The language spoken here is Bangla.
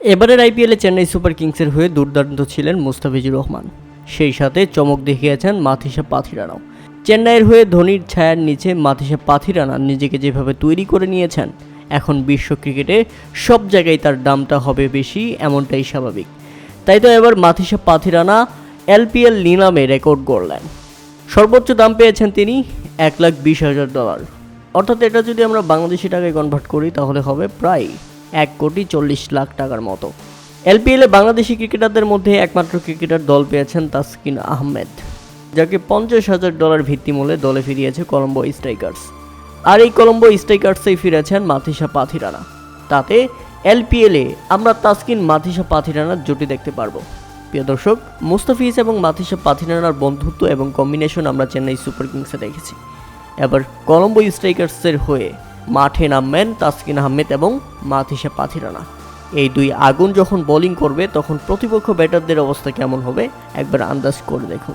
এবারের আইপিএলে চেন্নাই সুপার কিংসের হয়ে দুর্দান্ত ছিলেন মুস্তাফিজুর রহমান। সেই সাথে চমক দেখিয়েছেন মাথিসা পাথিরানাও। চেন্নাইয়ের হয়ে ধোনির ছায়ার নিচে মাথিসা পাথিরানা নিজেকে যেভাবে তৈরি করে নিয়েছেন, এখন বিশ্ব ক্রিকেটে সব জায়গায় তার দামটা হবে বেশি, এমনটাই স্বাভাবিক। তাই তো এবার মাথিসা পাথিরানা এলপিএল নিলামে রেকর্ড গড়লেন। সর্বোচ্চ দাম পেয়েছেন তিনি এক লাখ বিশ হাজার ডলার। অর্থাৎ এটা যদি আমরা বাংলাদেশি টাকায় কনভার্ট করি, তাহলে হবে প্রায় এক কোটি চল্লিশ লাখ টাকার মতো। এলপিএলে বাংলাদেশি ক্রিকেটারদের মধ্যে একমাত্র ক্রিকেটার দল পেয়েছেন তাসকিন আহমেদ, যাকে পঞ্চাশ হাজার ডলার ভিত্তিমূল্যে দলে ফিরিয়েছে কলম্বো স্ট্রাইকার্স। আর এই কলম্বো স্ট্রাইকার্সেই ফিরেছেন মাথিসা পাথিরানা। তাতে এলপিএলে আমরা তাসকিন মাথিসা পাথিরানার জুটি দেখতে পারব। প্রিয় দর্শক, মুস্তাফিজ এবং মাথিসা পাথিরানার বন্ধুত্ব এবং কম্বিনেশন আমরা চেন্নাই সুপার কিংসে দেখেছি। এবার কলম্বো স্ট্রাইকার্সের হয়ে মাঠে নামবেন তাসকিন আহমেদ এবং মাথিসা পাথিরানা। এই দুই আগুন যখন বোলিং করবে, তখন প্রতিপক্ষ ব্যাটারদের অবস্থা কেমন হবে? একবার আন্দাজ করে দেখুন।